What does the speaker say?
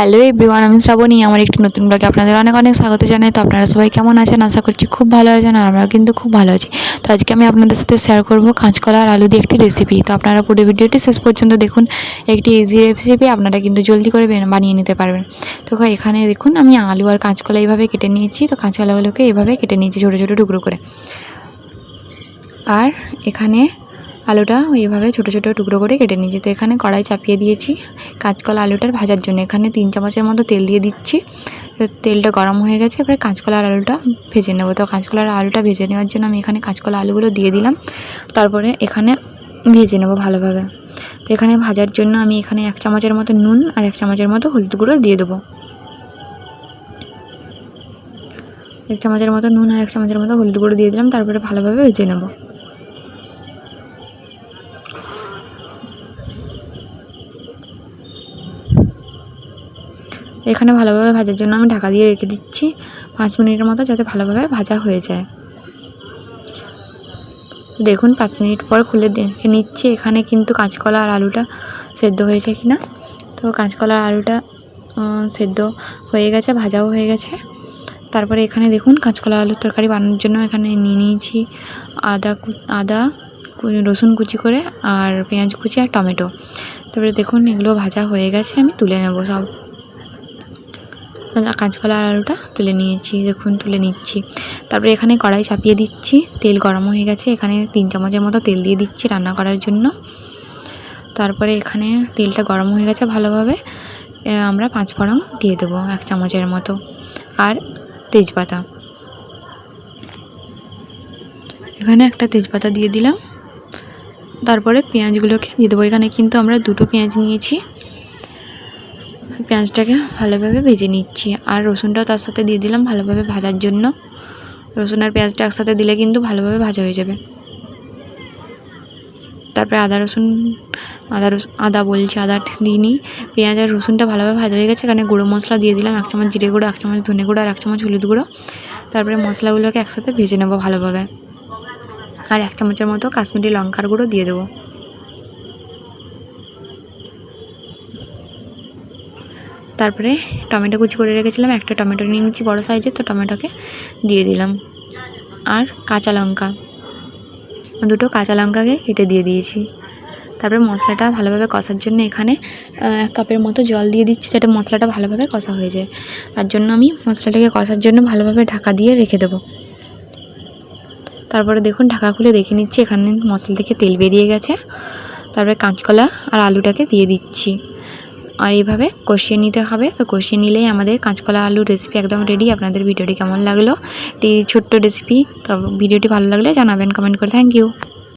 Hello everyone, আমি শ্রাবণী, আমার একটি নতুন ব্লগে আপনাদের অনেক অনেক স্বাগত জানাই। তো আপনারা সবাই কেমন আছেন? আশা করছি খুব ভালো আছেন আর আমরা কিন্তু খুব ভালো আছি। তো আজকে আমি আপনাদের সাথে শেয়ার করব কাঁচকলা আর আলু দিয়ে একটি রেসিপি তো আপনারা পুরো ভিডিওটি শেষ পর্যন্ত দেখুন। একটি ইজি রেসিপি আপনারা কিন্তু জলদি করে বানিয়ে নিতে পারবেন। তো এখানে দেখুন, আমি আলু আর কাঁচকলা এইভাবে কেটে নিয়েছি। তো কাঁচকলাগুলোকে এইভাবে কেটে নিয়েছি ছোটো ছোটো টুকরো করে। আর এখানে আলুটা এইভাবে ছোটো ছোটো টুকরো করে কেটে নিয়েছি। তো এখানে কড়াই চাপিয়ে দিয়েছি কাঁচকলা আলুটার ভাজার জন্য। এখানে তিন চামচের মতো তেল দিয়ে দিচ্ছি। তেলটা গরম হয়ে গেছে, এবারে কাঁচকলার আলুটা ভেজে নেব। তো কাঁচকলার আলুটা ভেজে নেওয়ার জন্য আমি এখানে কাঁচকলা আলুগুলো দিয়ে দিলাম। তারপরে এখানে ভেজে নেব ভালোভাবে। তো এখানে ভাজার জন্য আমি এখানে এক চামচের মতো নুন আর এক চামচের মতো হলুদ গুঁড়ো দিয়ে দেবো। এক চামচের মতো নুন আর এক চামচের মতো হলুদ গুঁড়ো দিয়ে দিলাম। তারপরে ভালোভাবে ভেজে নেব। এখানে ভালোভাবে ভাজার জন্য আমি ঢাকা দিয়ে রেখে দিচ্ছি পাঁচ মিনিটের মতো যাতে ভালোভাবে ভাজা হয়ে যায়। দেখুন, পাঁচ মিনিট পর খুলে দেখে নিচ্ছি, এখানে কিন্তু কাঁচকলা আর আলুটা সেদ্ধ হয়েছে কি না তো কাঁচকলা আর আলুটা সেদ্ধ হয়ে গেছে, ভাজাও হয়ে গেছে। তারপরে এখানে দেখুন, কাঁচকলা আলুর তরকারি বানানোর জন্য এখানে নিয়ে নিয়েছি আদা আদা রসুন কুচি করে আর পেঁয়াজ কুচি আর টমেটো। তারপরে দেখুন, এগুলো ভাজা হয়ে গেছে, আমি তুলে নেব সব। কাঁচকলা আর আলুটা তুলে নিয়েছি, দেখুন তুলে নিচ্ছি। তারপরে এখানে কড়াই চাপিয়ে দিচ্ছি, তেল গরম হয়ে গেছে। এখানে তিন চামচের মতো তেল দিয়ে দিচ্ছি রান্না করার জন্য। তারপরে এখানে তেলটা গরম হয়ে গেছে ভালোভাবে আমরা পাঁচ ফোড়ন দিয়ে দেবো এক চামচের মতো। আর তেজপাতা। এখানে একটা তেজপাতা দিয়ে দিলাম। তারপরে পেঁয়াজগুলোকে দিয়ে দেবো। এখানে কিন্তু আমরা দুটো পেঁয়াজ নিয়েছি। পেঁয়াজটাকে ভালোভাবে ভেজে নিচ্ছি। আর রসুনটাও তার সাথে দিয়ে দিলাম ভালোভাবে ভাজার জন্য। রসুন আর পেঁয়াজটা একসাথে দিলে কিন্তু ভালোভাবে ভাজা হয়ে যাবে। তারপরে আদা রসুন আদা রসুন আদা বলছি, আদা দিইনি। পেঁয়াজ আর রসুনটা ভালোভাবে ভাজা হয়ে গেছে। এখানে গুঁড়ো মশলা দিয়ে দিলাম, এক চামচ জিরে গুঁড়ো, এক চামচ ধনে গুঁড়ো আর এক চামচ হলুদ গুঁড়ো। তারপরে মশলাগুলোকে একসাথে ভেজে নেব ভালোভাবে। আর এক চামচের মতো কাশ্মীরি লঙ্কার গুঁড়ো দিয়ে দেবো। তারপরে টমেটো কুচি করে রেখেছিলাম, একটা টমেটো নিয়ে নিচ্ছি বড়ো সাইজের তো টমেটোকে দিয়ে দিলাম। আর কাঁচা লঙ্কা, দুটো কাঁচা লঙ্কাকে কেটে দিয়ে দিয়েছি। তারপরে মশলাটা ভালোভাবে কষার জন্য এখানে এক কাপের মতো জল দিয়ে দিচ্ছি যাতে মশলাটা ভালোভাবে কষা হয়ে যায়। তার জন্য আমি মশলাটাকে কষার জন্য ভালোভাবে ঢাকা দিয়ে রেখে দেবো। তারপরে দেখুন, ঢাকা খুলে দেখে নিচ্ছি, এখানে মশলা থেকে তেল বেরিয়ে গেছে। তারপরে কাঁচকলা আর আলুটাকে দিয়ে দিচ্ছি। আর এইভাবে কষিয়ে নিতে হবে। তো কষিয়ে নিলেই আমাদের কাঁচকলা আলুর রেসিপি একদম রেডি আপনাদের ভিডিওটি কেমন লাগল? একটি ছোট্ট রেসিপি তো ভিডিওটি ভালো লাগলে জানাবেন কমেন্ট করে। Thank you